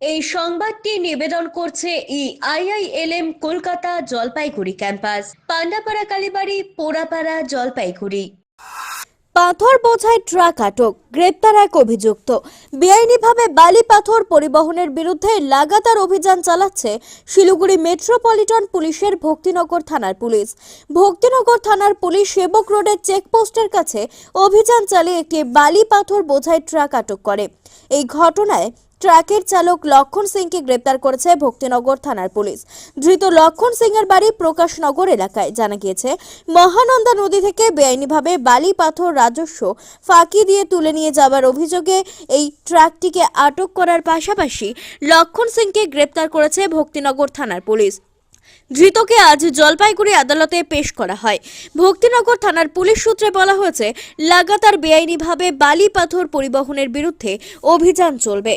এই সংবাদটি নিবেদন করছে ই আইআইএলএম কলকাতা জলপাইগুড়ি ক্যাম্পাস। পান্ডাপাড়া কালীবাড়ি, পোড়াপাড়া জলপাইগুড়ি। পাথর বোঝায় ট্রাক আটক, গ্রেপ্তার এক অভিযুক্ত। বেআইনিভাবে বালি পাথর পরিবহনের বিরুদ্ধে লাগাতার অভিযান চালাচ্ছে শিলিগুড়ি মেট্রোপলিটন পুলিশের ভক্তিনগর থানার পুলিশ। ভক্তিনগর থানার পুলিশ সেবক রোডের চেকপোস্টের কাছে অভিযান চালিয়ে একটি বালি পাথর বোঝাই ট্রাক আটক করে। এই ঘটনায় ট্রাকের চালক লক্ষণ সিংকে গ্রেপ্তার করেছে ভক্তিনগর থানার পুলিশ। ধৃত লক্ষণ সিংয়ের বাড়ি প্রকাশনগর এলাকায়। জানা গিয়েছে, মহানন্দা নদী থেকে বেআইনিভাবে বালি পাথর রাজস্ব ফাঁকি দিয়ে তুলে নিয়ে যাওয়ার অভিযোগে এই ট্রাকটিকে আটক করার পাশাপাশি লক্ষণ সিংকে গ্রেপ্তার করেছে ভক্তিনগর থানার পুলিশ। ধৃতকে আজ জলপাইগুড়ি আদালতে পেশ করা হয়। ভক্তিনগর থানার পুলিশ সূত্রে বলা হয়েছে, লাগাতার বেআইনিভাবে বালি পাথর পরিবহনের বিরুদ্ধে অভিযান চলবে।